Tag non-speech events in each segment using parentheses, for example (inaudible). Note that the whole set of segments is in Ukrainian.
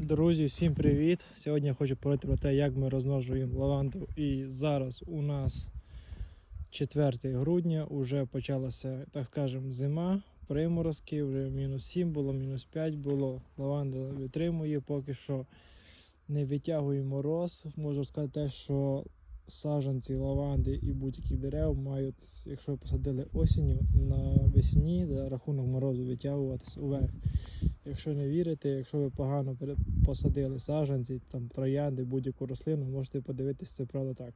Друзі, всім привіт! Сьогодні я хочу поговорити про те, як ми розмножуємо лаванду. І зараз у нас 4 грудня, вже почалася, так скажемо, зима, приморозки, вже мінус 7 було, мінус 5 було. Лаванда витримує, поки що не витягує мороз. Можу сказати що саджанці лаванди і будь-яких дерев мають, якщо посадили осінню, на весні за рахунок морозу витягуватися уверх. Якщо не вірите, якщо ви погано посадили саджанці, там троянди, будь-яку рослину, можете подивитися, це правда так.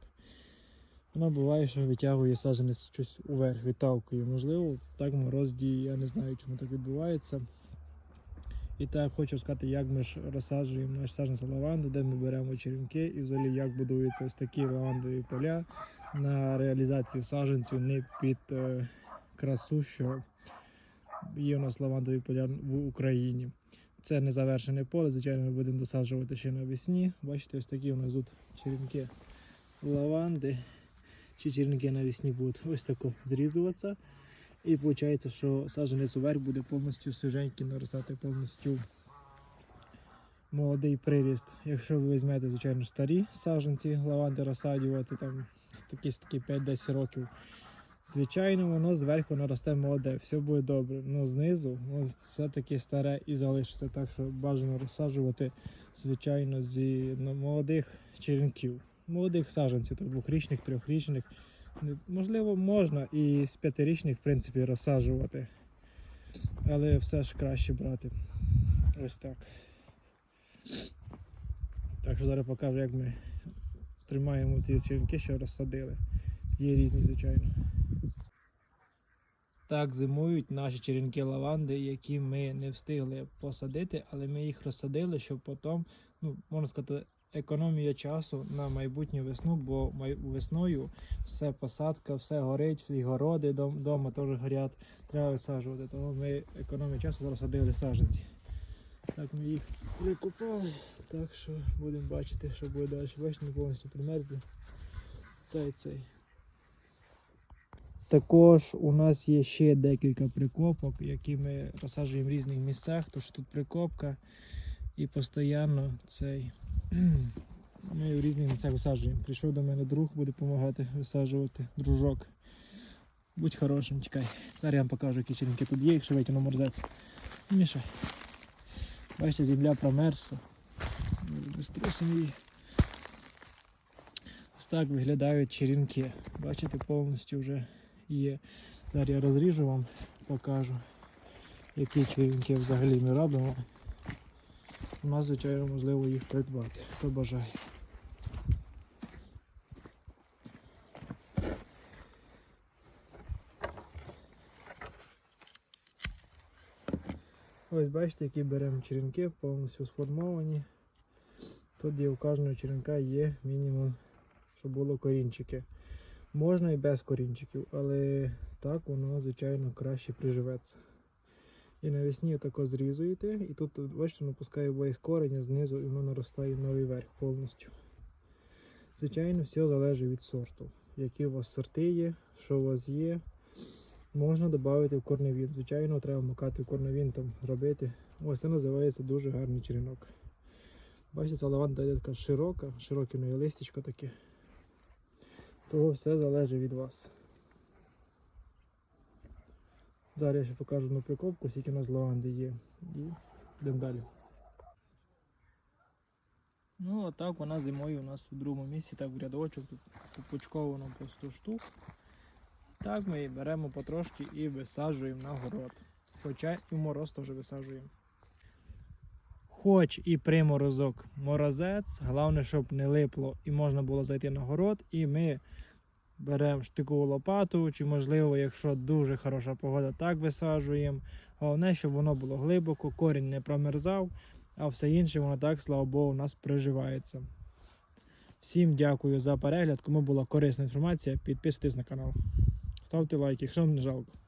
Воно буває, що витягує саджанець щось уверх, відталкує. Можливо, так мороз діє, я не знаю, чому так відбувається. І так хочу сказати, як ми ж розсаджуємо наш саджанець лаванди, де ми беремо черенки і взагалі як будуються ось такі лавандові поля на реалізацію саджанців не під е, красу, що є у нас лавандові поля в Україні. Це не завершене поле, звичайно, ми будемо досаджувати ще навесні. Бачите, ось такі у нас тут черенки лаванди. Чи черенки навесні будуть ось тако зрізуватися. І виходить, що саджанець уверх буде повністю свіженький, наростати повністю молодий приріст. Якщо ви візьмете, звичайно, старі саджанці лаванди розсаджувати там такі 5-10 років, Звичайно, воно зверху наросте молоде, все буде добре. Ну знизу воно все-таки старе і залишиться. Так що бажано розсаджувати, звичайно, зі ну, молодих черенків, молодих саджанців, то двохрічних, трьохрічних. Можливо, можна і з п'ятирічних, в принципі, розсаджувати. Але все ж краще брати. Ось так. Так що зараз покажу, як ми тримаємо ці черенки, що розсадили. Є різні, звичайно. Так зимують наші черенки лаванди, які ми не встигли посадити, але ми їх розсадили, щоб потім, ну, можна сказати, економія часу на майбутню весну, бо весною все посадка, все горить, всі городи вдома теж горять, треба висаджувати. Тому ми економію часу розсадили саджанці. Так ми їх прикопали, так що будемо бачити, що буде далі. Бачите, не повністю примерзли. Та й цей. Також у нас є ще декілька прикопок, які ми розсаджуємо в різних місцях, тож тут прикопка і постійно цей. (clears throat) Ми в різних місцях висаджуємо. Прийшов до мене друг, буде допомагати висаджувати дружок. Будь хорошим, чекай. Зараз я вам покажу, які черенки тут є, якщо витягну морзець. Мішай. Бачите, земля промерзла. Струсимо її. Ось так виглядають черенки. Бачите, повністю вже є. Зараз я розріжу вам, покажу, які черенки взагалі ми робимо. У нас, звичайно, можливо їх придбати, хто бажає. Ось бачите, які беремо черенки, повністю сформовані. Тут є у кожного черенка є мінімум, щоб було корінчики. Можна і без корінчиків, але так воно, звичайно, краще приживеться. І навесні тако зрізуєте, і тут, бачите, напускає весь корінь знизу і воно наростає новий верх повністю. Звичайно, все залежить від сорту. Які у вас сорти є, що у вас є. Можна додати в корневін. Звичайно, треба макати в корневін там робити. Ось це називається дуже гарний черенок. Бачите, ця лаванда така широка, широке неї таке. Того все залежить від вас. Зараз я ще покажу на прикопку, скільки у нас лаванди є. І йдемо далі. Ну, а так вона зимою у нас у другому місці, так в рядочок, тут попочковано по 100 штук. Так ми її беремо потрошки і висаджуємо на город. Хоча і в мороз теж висаджуємо. Хоч і приморозок морозець, головне, щоб не липло і можна було зайти на город, і ми беремо штикову лопату, чи можливо, якщо дуже хороша погода, так висаджуємо. Головне, щоб воно було глибоко, корінь не промерзав, а все інше воно так, слава Богу, у нас приживається. Всім дякую за перегляд. Кому була корисна інформація, підписуйтесь на канал. Ставте лайки, якщо вам не жалко.